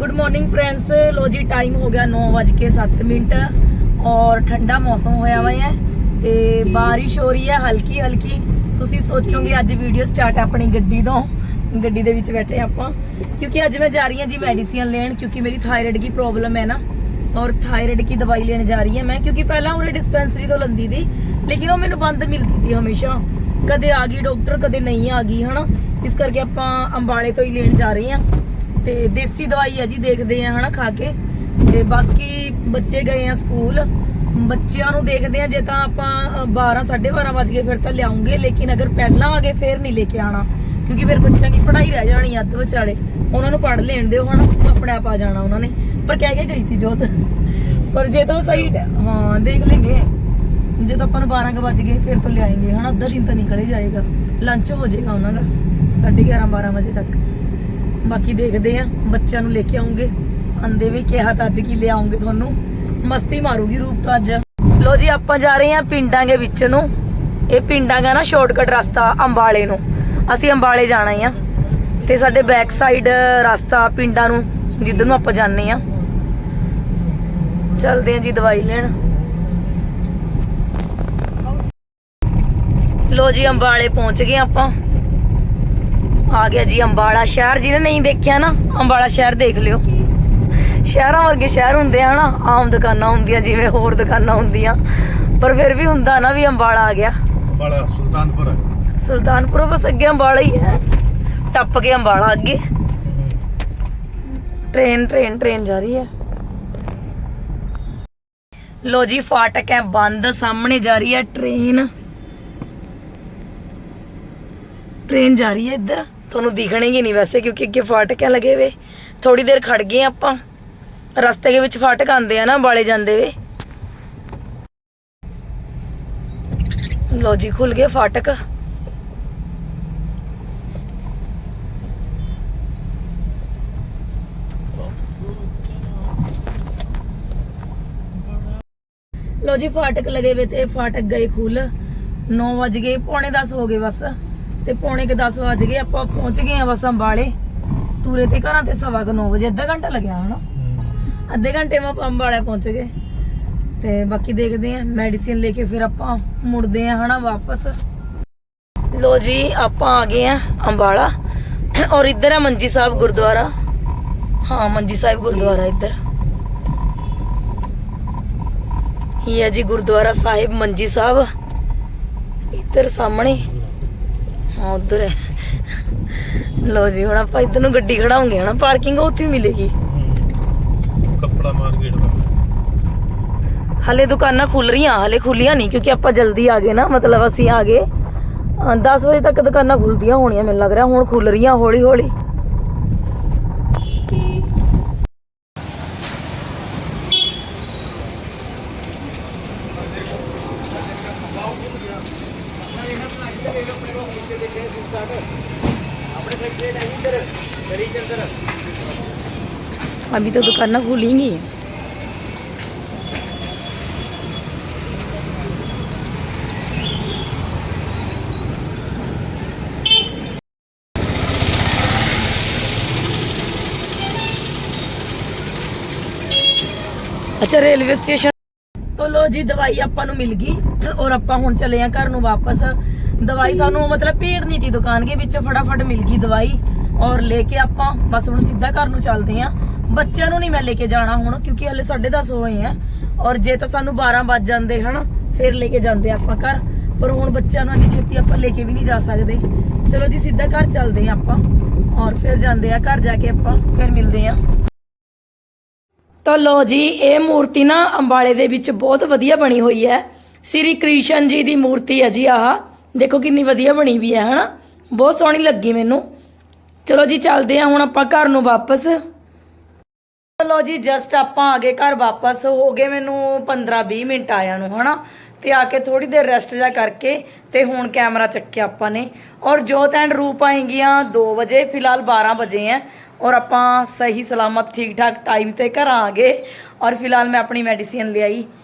Good morning friends ਲੋ ਜੀ time ਹੋ ਗਿਆ 9:07 ਮਿੰਟ ਔਰ ਠੰਡਾ ਮੌਸਮ ਹੋਇਆ ਵਾ ਹੈ ਤੇ ਬਾਰਿਸ਼ ਹੋ ਰਹੀ ਹੈ ਹਲਕੀ ਹਲਕੀ। ਤੁਸੀਂ ਸੋਚੋਗੇ ਅੱਜ ਵੀਡੀਓ ਸਟਾਰਟ ਆਪਣੀ ਗੱਡੀ ਤੋਂ ਗੱਡੀ ਦੇ ਵਿੱਚ ਬੈਠੇ ਆਪਾਂ। ਕਿਉਂਕਿ ਅੱਜ ਮੈਂ ਜਾ ਰਹੀ ਹਾਂ ਜੀ ਮੈਡੀਸਿਨ ਲੈਣ ਕਿਉਂਕਿ ਮੇਰੀ ਥਾਇਰਾਇਡ ਦੀ ਪ੍ਰੋਬਲਮ ਹੈ ਨਾ। ਔਰ ਥਾਇਰਾਇਡ ਦੀ ਦਵਾਈ ਲੈਣ ਜਾ ਰਹੀ ਹਾਂ ਮੈਂ ਕਿਉਂਕਿ ਪਹਿਲਾਂ ਉਹਨੇ ਡਿਸਪੈਂਸਰੀ ਤੋਂ ਲੰਦੀ ਸੀ ਲੇਕਿਨ ਉਹ ਮੈਨੂੰ ਬੰਦ ਮਿਲਦੀ ਸੀ ਹਮੇਸ਼ਾ। ਕਦੇ ਆ ਗਈ ਡਾਕਟਰ ਕਦੇ ਨਹੀਂ ਆ ਗਈ ਹਨਾ? ਇਸ ਕਰਕੇ ਆਪਾਂ ਅੰਬਾਲੇ ਤੋਂ ਹੀ ਲੈਣ ਜਾ ਰਹੇ ਹਾਂ। ਤੇ ਦੇਸੀ ਦਵਾਈ ਆ ਜੀ ਦੇਖਦੇ ਆ ਹਨਾ ਖਾ ਕੇ। ਤੇ ਬਾਕੀ ਬੱਚੇ ਗਏ ਆ ਸਕੂਲ। ਬੱਚਿਆਂ ਨੂੰ ਦੇਖਦੇ ਆ ਜੇ ਤਾਂ ਆਪਾਂ ਅ, 12 12:30 ਵਜ ਗਏ ਫਿਰ ਤਾਂ ਲਿਆਉਂਗੇ ਲੇਕਿਨ ਅਗਰ ਪਹਿਲਾਂ ਆ ਗਏ ਫਿਰ ਨਹੀਂ ਲੈ ਕੇ ਆਣਾ ਕਿਉਂਕਿ ਫਿਰ ਬੱਚਿਆਂ ਦੀ ਪੜ੍ਹਾਈ ਰਹਿ ਜਾਣੀ ਅੱਧ ਵਿਚਾਲੇ। ਉਹਨਾਂ ਨੂੰ ਪੜ੍ਹ ਲੈਣ ਦਿਓ ਹਨਾ ਆਪਣੇ ਆਪ ਆ ਜਾਣਾ ਉਹਨਾਂ ਨੇ। ਪਰ ਕਹਿ ਕੇ ਗਈ ਸੀ ਜੋਤ। ਪਰ ਜੇ ਤਾਂ ਸਹੀ ਹਾਂ ਦੇਖ ਲੈਂਗੇ। ਜਦੋਂ ਆਪਾਂ ਨੂੰ 12 ਕੁ ਵਜ ਗਏ ਫਿਰ ਤੋਂ ਲਿਆਏਗੇ ਹਨਾ ਅੱਧਾ ਦਿਨ ਤਾਂ ਨਿਕਲੇ ਜਾਏਗਾ। ਲੰਚ ਹੋ ਜਾਏਗਾ ਉਹਨਾਂ ਦਾ 11:30 12 ਵਜੇ ਤੱਕ। ਬਾਕੀ ਦੇਖਦੇ ਆ, ਬੱਚਿਆਂ ਨੂੰ ਲੈ ਕੇ ਆਉਂਗੇ। ਆਂਦੇ ਵੀ ਕਿਹਾ ਤਾਂ ਅੱਜ ਕੀ ਲਿਆਉਂਗੇ ਤੁਹਾਨੂੰ। ਮਸਤੀ ਮਾਰੂਗੀ ਰੂਪ ਤਾਂ ਅੱਜ। ਲੋ ਜੀ, ਆਪਾਂ ਜਾ ਰਹੇ ਆ ਪਿੰਡਾਂ ਦੇ ਵਿੱਚ ਨੂੰ। ਇਹ ਪਿੰਡਾਂ ਦਾ ਨਾ ਸ਼ਾਰਟਕਟ ਰਸਤਾ, ਅੰਬਾਲੇ ਨੂੰ। ਅਸੀਂ ਅੰਬਾਲੇ ਜਾਣਾ ਆ। ਤੇ ਸਾਡੇ ਬੈਕ ਸਾਈਡ ਰਸਤਾ ਪਿੰਡਾਂ ਨੂੰ, ਜਿੱਧਰ ਨੂੰ ਆਪਾਂ ਜਾਂਦੇ ਆ। ਚਲਦੇ ਆ ਜੀ ਦਵਾਈ ਲੈਣ। ਲੋ ਜੀ, ਅੰਬਾਲੇ ਪਹੁੰਚ ਗਏ ਆਪਾਂ। ਆ ਗਿਆ ਜੀ ਅੰਬਾਲਾ ਸ਼ਹਿਰ ਜਿਹਨੇ ਨਹੀਂ ਦੇਖਿਆ ਨਾ ਅੰਬਾਲਾ ਸ਼ਹਿਰ ਦੇਖ ਲਿਓ। ਸ਼ਹਿਰਾਂ ਵਰਗੇ ਸ਼ਹਿਰ ਹੁੰਦੇ ਆ ਨਾ ਆਮ ਦੁਕਾਨਾਂ ਹੁੰਦੀਆਂ ਜਿਵੇਂ ਹੋਰ ਦੁਕਾਨਾਂ ਹੁੰਦੀਆਂ। ਪਰ ਫਿਰ ਵੀ ਹੁੰਦਾ ਨਾ ਵੀ ਅੰਬਾਲਾ ਆ ਗਿਆ। ਬੜਾ ਸੁਲਤਾਨਪੁਰ ਸੁਲਤਾਨਪੁਰ ਬਸ ਅੱਗੇ ਅੰਬਾਲਾ ਹੀ ਹੈ। ਟੱਪ ਕੇ ਅੰਬਾਲਾ ਅੱਗੇ। ਟ੍ਰੇਨ ਟ੍ਰੇਨ ਟ੍ਰੇਨ ਜਾ ਰਹੀ ਹੈ। ਲੋ ਜੀ ਫਾਟਕ ਹੈ ਬੰਦ ਸਾਹਮਣੇ ਜਾ ਰਹੀ ਹੈ ਟ੍ਰੇਨ। ਟ੍ਰੇਨ ਜਾ ਰਹੀ ਹੈ ਇੱਧਰ। ਤੁਹਾਨੂੰ ਦਿਖਣੇਗੀ ਨਹੀਂ ਵੈਸੇ ਕਿਉਂਕਿ ਅੱਗੇ ਫਾਟਕ ਹੈ ਲਗੇ ਵੇ। ਥੋੜੀ ਦੇਰ ਖੜ ਗਏ ਆਪਾਂ। ਰਸਤੇ ਦੇ ਵਿੱਚ ਫਾਟਕ ਆਂਦੇ ਆ ਨਾ ਬਾਲੇ ਜਾਂਦੇ ਵੇ। ਲੋ ਜੀ ਖੁੱਲ ਗਏ ਫਾਟਕ। ਲੋ ਜੀ, ਫਾਟਕ ਲਗੇ ਵੇ ਤੇ ਫਾਟਕ ਗਏ ਖੁੱਲ 9 ਵਜ ਗਏ, ਪੌਣੇ 10 ਹੋ ਗਏ ਬਸ। ਤੇ ਪੌਣੇ ਕੇ 10 ਵਜ ਗਏ ਆਪਾਂ ਪਹੁੰਚ ਗਏ ਆ ਬਸ ਅੰਬਾਲੇ। ਤੂਰੇ ਤੇ ਘਰਾਂ ਤੇ ਸਵਾ ਕੁ 9 ਵਜੇ ਅੱਧਾ ਘੰਟਾ ਲੱਗਿਆ ਹਨਾ ਅੱਧੇ ਘੰਟੇ ਮੈਂ ਅੰਬਾਲੇ ਪਹੁੰਚ ਗਏ। ਤੇ ਬਾਕੀ ਦੇਖਦੇ ਆ ਮੈਡੀਸਿਨ ਲੈ ਕੇ ਫਿਰ ਆਪਾਂ ਮੁੜਦੇ ਆ ਹਨਾ ਵਾਪਸ। ਲੋ ਜੀ ਆਪਾਂ ਆ ਗਏ ਆ ਅੰਬਾਲਾ। ਔਰ ਇੱਧਰ ਹੈ ਮੰਜੀ ਸਾਹਿਬ ਗੁਰਦੁਆਰਾ। ਹਾਂ ਮੰਜੀ ਸਾਹਿਬ ਗੁਰਦੁਆਰਾ ਇੱਧਰ। ਇਹ ਹੈ ਜੀ ਗੁਰਦੁਆਰਾ ਸਾਹਿਬ ਮੰਜੀ ਸਾਹਿਬ। ਇੱਧਰ ਸਾਹਮਣੇ। ਉਧਰ ਹੈ। ਲੋ ਜੀ ਹੁਣ ਆਪਾਂ ਇੱਧਰ ਨੂੰ ਗੱਡੀ ਖੜਾਉਂਗੇ ਹਨਾ? ਪਾਰਕਿੰਗ ਉੱਥੇ ਮਿਲੇਗੀ। ਕੱਪੜਾ ਮਾਰਕੀਟ ਹਲੇ ਦੁਕਾਨਾਂ ਖੁੱਲ ਰਹੀਆਂ ਹਲੇ ਖੁੱਲੀਆਂ ਨਹੀਂ ਕਿਉਂਕਿ ਆਪਾਂ ਜਲਦੀ ਆ ਗਏ ਨਾ ਮਤਲਬ ਅਸੀਂ ਆ ਗਏ। 10 ਵਜੇ ਤੱਕ ਦੁਕਾਨਾਂ ਖੁੱਲਦੀਆਂ ਹੋਣੀਆਂ ਮੈਨੂੰ ਲੱਗ ਰਿਹਾ ਹੁਣ ਖੁੱਲ ਰਹੀਆਂ ਹੌਲੀ ਹੌਲੀ अभी तो दुकानें खुलेंगी ਅੱਛਾ ਰੇਲਵੇ ਸਟੇਸ਼ਨ ਤੋਂ ਲੋ ਜੀ ਦਵਾਈ ਆਪਾਂ ਨੂੰ ਮਿਲ ਗਈ ਤੇ ਔਰ ਆਪਾਂ ਹੁਣ ਚੱਲੇ ਆ ਘਰ ਨੂੰ ਵਾਪਸ ਦਵਾਈ ਸਾਨੂੰ ਮਤਲਬ ਭੀੜ ਨਹੀਂ ਤੀ ਦੁਕਾਨ ਦੇ ਵਿੱਚ ਫਟਾਫਟ ਮਿਲ ਗਈ ਦਵਾਈ ਔਰ ਲੈ ਕੇ ਆਪਾਂ ਬਸ ਹੁਣ ਸਿੱਧਾ ਘਰ ਨੂੰ ਚੱਲਦੇ ਆ ਬੱਚਿਆਂ ਨੂੰ ਨਹੀਂ ਮੈਂ ਲੈ ਕੇ ਜਾਣਾ ਹੁਣ, ਕਿਉਂਕਿ ਹਲੇ 10:30 ਹੋਏ ਆ। ਔਰ ਜੇ ਤਾਂ ਸਾਨੂੰ 12 ਵੱਜ ਜਾਂਦੇ ਹਨਾ, ਫਿਰ ਲੈ ਕੇ ਜਾਂਦੇ ਆਪਾਂ ਘਰ। ਪਰ ਹੁਣ ਬੱਚਿਆਂ ਨੂੰ ਇੰਨੀ ਛੇਤੀ ਆਪਾਂ ਲੈ ਕੇ ਵੀ ਨਹੀਂ ਜਾ ਸਕਦੇ। ਚਲੋ ਜੀ, ਸਿੱਧਾ ਘਰ ਚੱਲਦੇ ਆ ਆਪਾਂ। ਔਰ ਫਿਰ ਜਾਂਦੇ ਆ ਘਰ ਜਾ ਕੇ ਆਪਾਂ, ਫਿਰ ਮਿਲਦੇ ਆ ਤਾਂ ਲੋ ਜੀ, ਇਹ ਮੂਰਤੀ ਨਾ ਅੰਬਾਲੇ ਦੇ ਵਿੱਚ ਬਹੁਤ ਵਧੀਆ ਬਣੀ ਹੋਈ ਹੈ। ਸ੍ਰੀ ਕ੍ਰਿਸ਼ਨ ਜੀ ਦੀ ਮੂਰਤੀ ਹੈ ਜੀ ਆਹ। ਦੇਖੋ ਕਿੰਨੀ ਵਧੀਆ ਬਣੀ ਵੀ ਹੈ, ਹਨਾ? ਬਹੁਤ ਸੋਹਣੀ ਲੱਗੀ ਮੈਨੂੰ। ਚਲੋ ਜੀ, ਚੱਲਦੇ ਆ ਹੁਣ ਆਪਾਂ ਘਰ ਨੂੰ ਵਾਪਸ। ਚਲੋ ਜੀ ਜਸਟ ਆਪਾਂ ਆ ਗਏ ਘਰ ਵਾਪਸ। ਹੋ ਗਏ ਮੈਨੂੰ 15-20 ਮਿੰਟ ਆਇਆ ਨੂੰ, ਹਨਾ? ਤੇ ਆ ਕੇ ਥੋੜੀ ਦੇਰ ਰੈਸਟ ਜਾ ਕਰਕੇ ਤੇ ਹੁਣ ਕੈਮਰਾ ਚੱਕਿਆ ਆਪਾਂ ਨੇ। ਔਰ ਜੋਤ ਐਂਡ ਰੂਪ ਆਏਗੀਆਂ 2 ਵਜੇ, ਫਿਲਹਾਲ 12 ਵਜੇ ਹੈ ਔਰ ਆਪਾਂ ਸਹੀ ਸਲਾਮਤ ਠੀਕ ਠਾਕ ਟਾਈਮ ਤੇ ਘਰ ਆ ਗਏ। ਔਰ ਫਿਲਹਾਲ ਮੈਂ ਆਪਣੀ ਮੈਡੀਸਿਨ ਲਿਆਈ। ਤੇ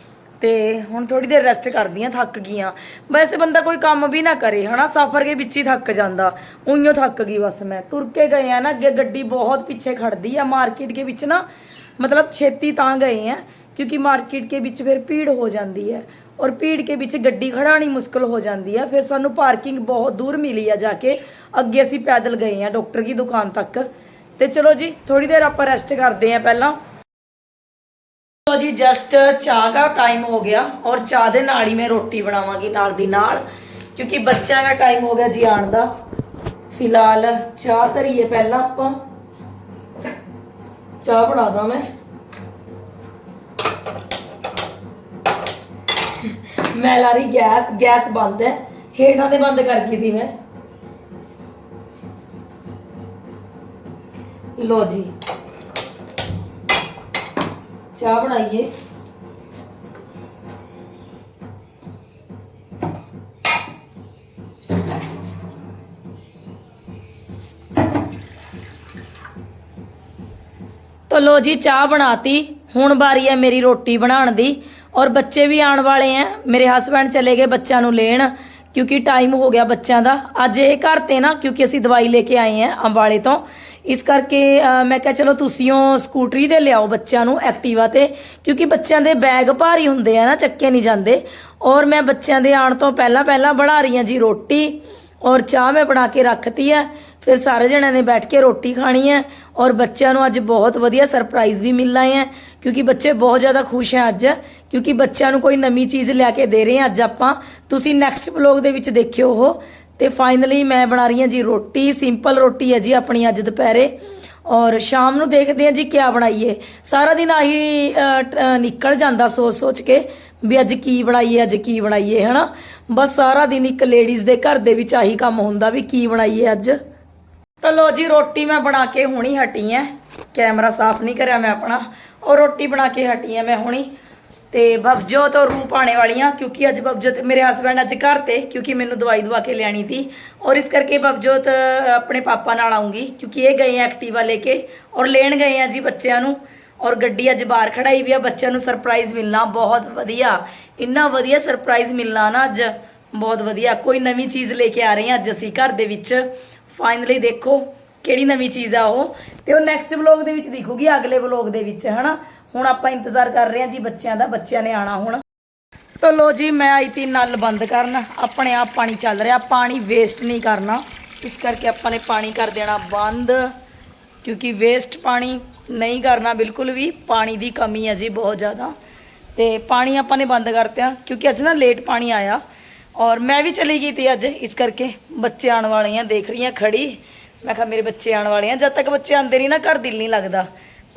ਤੇ ਹੁਣ ਥੋੜੀ ਦੇਰ ਰੈਸਟ ਕਰਦੀ ਆ ਥੱਕ ਗਈਆਂ। ਵੈਸੇ ਬੰਦਾ ਕੋਈ ਕੰਮ ਵੀ ਨਾ ਕਰੇ, ਹਨਾ? ਸਫ਼ਰ ਕੇ ਵਿੱਚ ਹੀ ਥੱਕ ਜਾਂਦਾ। ਉਈਓ ਥੱਕ ਗਈ ਬਸ ਮੈਂ। ਤੁਰ ਕੇ ਗਏ ਆ ਨਾ, ਅੱਗੇ ਗੱਡੀ ਬਹੁਤ ਪਿੱਛੇ ਖੜਦੀ ਆ। ਮਾਰਕੀਟ ਕੇ ਵਿੱਚ ਨਾ, ਮਤਲਬ ਛੇਤੀ ਤਾਂ ਗਏ ਆ, ਕਿਉਂਕਿ ਮਾਰਕੀਟ ਕੇ ਵਿੱਚ ਫਿਰ ਭੀੜ ਹੋ ਜਾਂਦੀ ਹੈ ਔਰ ਭੀੜ ਕੇ ਵਿੱਚ ਗੱਡੀ ਖੜਾਣੀ ਮੁਸ਼ਕਲ ਹੋ ਜਾਂਦੀ ਹੈ ਫਿਰ ਸਾਨੂੰ ਪਾਰਕਿੰਗ ਬਹੁਤ ਦੂਰ ਮਿਲੀ ਆ ਜਾ ਕੇ। ਅੱਗੇ ਅਸੀਂ ਪੈਦਲ ਗਏ ਆ, ਡਾਕਟਰ ਦੀ ਦੁਕਾਨ ਤੱਕ। ਤੇ ਚਲੋ ਜੀ ਥੋੜੀ ਦੇਰ ਆਪਾਂ ਰੈਸਟ ਕਰਦੇ ਆ ਪਹਿਲਾਂ। ਚਲੋ ਜੀ ਜਸਟ ਚਾਹ ਦਾ ਟਾਈਮ ਹੋ ਗਿਆ ਔਰ ਚਾਹ ਦੇ ਨਾਲ ਹੀ ਮੈਂ ਰੋਟੀ ਬਣਾਵਾਂਗੀ ਨਾਲ ਦੀ ਨਾਲ, ਕਿਉਂਕਿ ਬੱਚਿਆਂ ਦਾ ਟਾਈਮ ਹੋ ਗਿਆ ਜੀ ਆਉਣ ਦਾ। ਫਿਲਹਾਲ ਚਾਹ ਧਰੀਏ ਪਹਿਲਾਂ ਆਪਾਂ। ਚਾਹ ਬਣਾ ਦਾਂ ਮੈਂ। ਮੈਂ ਲਾ ਰਹੀ ਗੈਸ ਗੈਸ ਬੰਦ ਹੈ। ਹੇਠਾਂ ਦੇ ਬੰਦ ਕਰ ਗਈ ਦੀ ਮੈਂ। ਲੋ ਜੀ। ਚਾਹ ਬਣਾਈਏ। ਤੋ ਲੋ ਜੀ, ਚਾਹ ਬਣਾਤੀ। ਹੁਣ ਵਾਰੀ ਹੈ ਮੇਰੀ ਰੋਟੀ ਬਣਾਉਣ ਦੀ। ਔਰ ਬੱਚੇ ਵੀ ਆਉਣ ਵਾਲੇ ਆ ਮੇਰੇ ਹਸਬੰਡ ਚਲੇ ਗਏ ਬੱਚਿਆਂ ਨੂੰ ਲੈਣ, ਕਿਉਂਕਿ ਟਾਈਮ ਹੋ ਗਿਆ ਬੱਚਿਆਂ ਦਾ। ਅੱਜ ਇਹ ਘਰ ਤੇ ਨਾ, ਕਿਉਂਕਿ ਅਸੀਂ ਦਵਾਈ ਲੈ ਕੇ ਆਏ ਆ ਅੰਬਾਲੇ ਤੋਂ। ਇਸ ਕਰਕੇ ਮੈਂ ਕਿਹਾ ਚਲੋ ਤੁਸੀਂ ਉਹ ਸਕੂਟਰੀ ਤੇ ਲਿਆਓ ਬੱਚਿਆਂ ਨੂੰ ਐਕਟਿਵਾ ਤੇ, ਕਿਉਂਕਿ ਬੱਚਿਆਂ ਦੇ ਬੈਗ ਭਾਰੀ ਹੁੰਦੇ ਆ ਨਾ, ਚੱਕੇ ਨਹੀਂ ਜਾਂਦੇ। ਔਰ ਮੈਂ ਬੱਚਿਆਂ ਦੇ ਆਉਣ ਤੋਂ ਪਹਿਲਾਂ ਪਹਿਲਾਂ ਬਣਾ ਰਹੀ ਹਾਂ ਜੀ ਰੋਟੀ, ਔਰ ਚਾਹ ਮੈਂ ਬਣਾ ਕੇ ਰੱਖਤੀ ਹੈ। ਫਿਰ ਸਾਰੇ ਜਣਿਆਂ ਨੇ ਬੈਠ ਕੇ ਰੋਟੀ ਖਾਣੀ ਹੈ, ਔਰ ਬੱਚਿਆਂ ਨੂੰ ਅੱਜ ਬਹੁਤ ਵਧੀਆ ਸਰਪ੍ਰਾਈਜ਼ ਵੀ ਮਿਲਣਾ ਹੈ, ਕਿਉਂਕਿ ਬੱਚੇ ਬਹੁਤ ਜ਼ਿਆਦਾ ਖੁਸ਼ ਹੈ ਅੱਜ, ਕਿਉਂਕਿ ਬੱਚਿਆਂ ਨੂੰ ਕੋਈ ਨਵੀਂ ਚੀਜ਼ ਲਿਆ ਕੇ ਦੇ ਰਹੇ ਹਾਂ ਅੱਜ ਆਪਾਂ। ਤੁਸੀਂ ਨੈਕਸਟ ਵਲੌਗ ਦੇ ਵਿੱਚ ਦੇਖਿਓ ਉਹ। ਤੇ ਫਾਈਨਲੀ ਮੈਂ ਬਣਾ ਰਹੀ ਹਾਂ ਜੀ ਰੋਟੀ ਸਿੰਪਲ ਰੋਟੀ ਹੈ ਜੀ ਆਪਣੀ ਅੱਜ ਦੁਪਹਿਰੇ। ਔਰ ਸ਼ਾਮ ਨੂੰ ਦੇਖਦੇ ਹਾਂ ਜੀ ਕੀ ਬਣਾਈਏ। ਸਾਰਾ ਦਿਨ ਆਹੀ ਨਿਕਲ ਜਾਂਦਾ ਸੋਚ ਸੋਚ ਕੇ ਵੀ ਅੱਜ ਕੀ ਬਣਾਈਏ, ਅੱਜ ਕੀ ਬਣਾਈਏ, ਹਨਾ? ਬਸ ਸਾਰਾ ਦਿਨ ਇੱਕ ਲੇਡੀਜ਼ ਦੇ ਘਰ ਦੇ ਵਿੱਚ ਆਹੀ ਕੰਮ ਹੁੰਦਾ ਵੀ ਕੀ ਬਣਾਈਏ ਅੱਜ। ਤਾਂ ਲੋ ਜੀ ਰੋਟੀ ਮੈਂ ਬਣਾ ਕੇ ਹੁਣੀ ਹਟੀ ਐ। ਕੈਮਰਾ ਸਾਫ਼ ਨਹੀਂ ਕਰਿਆ ਮੈਂ ਆਪਣਾ। ਔਰ ਰੋਟੀ ਬਣਾ ਕੇ ਹਟੀ ਐ ਮੈਂ ਹੁਣੀ। ਤੇ ਬਬਜੋਤ ਔਰ ਰੂਪ ਆਣੇ ਵਾਲੀਆਂ, ਕਿਉਂਕਿ ਅੱਜ ਬਬਜੋਤ ਮੇਰੇ ਹਸਬੰਡ ਅੱਜ ਘਰ ਤੇ, ਕਿਉਂਕਿ ਮੈਨੂੰ ਦਵਾਈ ਦਵਾ ਕੇ ਲੈਣੀ ਸੀ। ਔਰ ਇਸ ਕਰਕੇ ਬਬਜੋਤ ਆਪਣੇ ਪਾਪਾ ਨਾਲ ਆਉਂਗੀ, ਕਿਉਂਕਿ ਇਹ ਗਏ ਆ ਐਕਟਿਵਾ ਲੈ ਕੇ, ਔਰ ਲੈਣ ਗਏ ਆ ਜੀ ਬੱਚਿਆਂ ਨੂੰ। ਔਰ ਗੱਡੀ ਅੱਜ ਬਾਹਰ ਖੜਾਈ ਵੀ ਆ, ਬੱਚਿਆਂ ਨੂੰ ਸਰਪ੍ਰਾਈਜ਼ ਮਿਲਣਾ ਬਹੁਤ ਵਧੀਆ। ਇੰਨਾ ਵਧੀਆ ਸਰਪ੍ਰਾਈਜ਼ ਮਿਲਣਾ ਨਾ ਅੱਜ, ਬਹੁਤ ਵਧੀਆ। ਕੋਈ ਨਵੀਂ ਚੀਜ਼ ਲੈ ਕੇ ਆ ਰਹੇ ਹਾਂ ਅੱਜ ਅਸੀਂ ਘਰ ਦੇ ਵਿੱਚ। ਫਾਈਨਲੀ ਦੇਖੋ ਕਿਹੜੀ ਨਵੀਂ ਚੀਜ਼ ਆ ਉਹ। ਤੇ ਉਹ ਨੈਕਸਟ ਵਲੌਗ ਦੇ ਵਿੱਚ ਦਿਖੂਗੀ, ਅਗਲੇ ਵਲੌਗ ਦੇ ਵਿੱਚ, ਹਨਾ? ਹੁਣ ਆਪਾਂ ਇੰਤਜ਼ਾਰ ਕਰ ਰਹੇ ਹਾਂ ਜੀ ਬੱਚਿਆਂ ਦਾ, ਬੱਚਿਆਂ ਨੇ ਆਣਾ ਹੁਣ। ਤਾਂ ਲੋ ਜੀ, ਮੈਂ ਆਈ ਤੀ ਨਲ ਬੰਦ ਕਰਨ। ਆਪਣੇ ਆਪ ਪਾਣੀ ਚੱਲ ਰਿਹਾ, ਪਾਣੀ ਵੇਸਟ ਨਹੀਂ ਕਰਨਾ। ਇਸ ਕਰਕੇ ਆਪਾਂ ਨੇ ਪਾਣੀ ਕਰ ਦੇਣਾ ਬੰਦ, ਕਿਉਂਕਿ ਵੇਸਟ ਪਾਣੀ ਨਹੀਂ ਕਰਨਾ ਬਿਲਕੁਲ ਵੀ, ਪਾਣੀ ਦੀ ਕਮੀ ਹੈ ਜੀ ਬਹੁਤ ਜ਼ਿਆਦਾ। ਤੇ ਪਾਣੀ ਆਪਾਂ ਨੇ ਬੰਦ ਕਰਤਿਆ ਕਿਉਂਕਿ ਅੱਜ ਨਾ ਲੇਟ ਪਾਣੀ ਆਇਆ। ਔਰ ਮੈਂ ਵੀ ਚਲੀ ਗਈ ਤੀ ਅੱਜ, ਇਸ ਕਰਕੇ ਬੱਚੇ ਆਉਣ ਵਾਲੇ ਆ, ਦੇਖ ਰਹੀ ਆ ਖੜੀ। ਮੈਂ ਕਿਹਾ ਮੇਰੇ ਬੱਚੇ ਆਉਣ ਵਾਲੇ ਆ, ਜਦ ਤੱਕ ਬੱਚੇ ਆਉਂਦੇ ਨਹੀਂ ਨਾ, ਘਰ ਦਿਲ ਨਹੀਂ ਲੱਗਦਾ।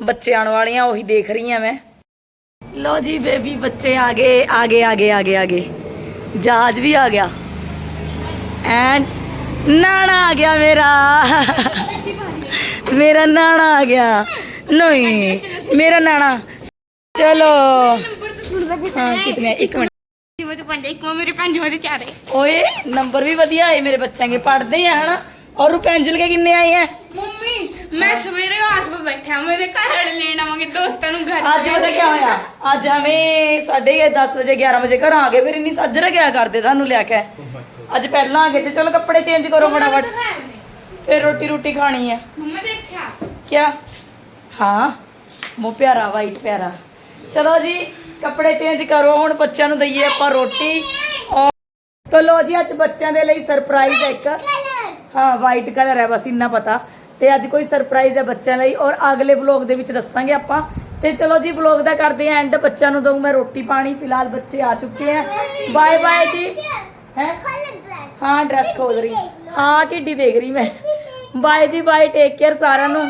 ਬੱਚੇ ਆਉਣ ਵਾਲੇ ਆ ਉਹੀ ਦੇਖ ਰਹੀ ਆ ਮੈਂ। ਲੋ ਜੀ ਬੇਬੀ, ਬੱਚੇ ਆ ਗਏ ਆ ਗਏ ਆ ਗਏ ਆ ਗਏ ਆ ਗਏ। ਜਹਾਜ਼ ਵੀ ਆ ਗਿਆ। ਐਂਡ ਨਾਣਾ ਆ ਗਿਆ ਮੇਰਾ। ਮੇਰਾ ਨਾਣਾ ਆ ਗਿਆ। ਨਹੀਂ, ਮੇਰਾ ਨਾਣਾ। ਚਲੋ। ਹਾਂ, ਕਿਤਨੇ, ਇੱਕ ਮਿੰਟ। ਉਹਦੇ ਪੰਜ ਇੱਕ ਮੇਰੇ ਪੰਜ ਉਹਦੇ ਚਾਰੇ ਓਏ, ਨੰਬਰ ਵੀ ਵਧੀਆ ਆਏ ਮੇਰੇ ਬੱਚਿਆਂ ਦੇ। ਪੜਦੇ ਆ, ਹਨਾ? ਔਰ ਰੁਪੈਂਜਲ ਕੇ ਕਿੰਨੇ ਆਏ ਆ ਮੰਮੀ ਮੈਂ ਸਵੇਰੇ ਆਸਪਾ ਬੈਠਾ ਮੇਰੇ ਘਰ ਵਾਲੇ ਲੈਣ ਆਵਾਂਗੇ ਦੋਸਤਾਂ ਨੂੰ ਘਰ ਅੱਜ ਪਤਾ ਕੀ ਹੋਇਆ? ਅੱਜ ਐਵੇਂ ਸਾਡੇ ਵਜੇ 11 ਵਜੇ ਘਰ ਆ ਗਏ ਫਿਰ ਇੰਨੀ ਸੱਜਰਾ ਗਿਆ ਕਰਦੇ ਤੁਹਾਨੂੰ ਲਿਆ ਕੇ? Oh ਅੱਜ ਪਹਿਲਾਂ ਆ ਗਏ ਤੇ ਚਲੋ ਕੱਪੜੇ ਚੇਂਜ ਕਰੋ ਫਟਾਫਟ। ਫਿਰ ਰੋਟੀ ਰੋਟੀ ਖਾਣੀ ਹੈ। ਮੰਮਾ ਦੇਖਿਆ? ਕੀ ਹਾਂ। ਮੋ ਪਿਆਰਾ ਵਾਈਟ ਪਿਆਰਾ। ਚਲੋ ਜੀ ਕੱਪੜੇ ਚੇਂਜ ਕਰੋ ਹੁਣ ਬੱਚਿਆਂ ਨੂੰ ਦਈਏ ਆਪਾਂ ਰੋਟੀ। ਤੋ ਲੋ ਜੀ ਅੱਜ ਬੱਚਿਆਂ ਦੇ ਲਈ ਸਰਪ੍ਰਾਈਜ਼ ਹੈ ਇੱਕ। ਹਾਂ ਵਾਈਟ ਕਲਰ ਹੈ ਬਸ ਇੰਨਾ ਪਤਾ। ਤੇ ਅੱਜ ਕੋਈ ਸਰਪ੍ਰਾਈਜ਼ ਹੈ ਬੱਚਿਆਂ ਲਈ ਔਰ ਅਗਲੇ ਵਲੌਗ ਦੇ ਵਿੱਚ ਦੱਸਾਂਗੇ ਆਪਾਂ। ਤੇ ਚਲੋ ਜੀ ਵਲੌਗ ਦਾ ਕਰਦੇ ਆਂ ਐਂਡ ਬੱਚਿਆਂ ਨੂੰ ਦਊਂ ਮੈਂ ਰੋਟੀ ਪਾਣੀ। ਫਿਲਹਾਲ ਬੱਚੇ ਆ ਚੁੱਕੇ ਆ। ਬਾਏ ਬਾਏ ਜੀ। ਹੈ? ਹਾਂ ਡਰੈਸ ਖੋਲ ਰਹੀ। ਹਾਂ ਢਿੱਡੀ ਦੇਖ ਰਹੀ ਮੈਂ। ਬਾਏ ਜੀ ਬਾਏ ਟੇਕ ਕੇਅਰ ਸਾਰਿਆਂ ਨੂੰ।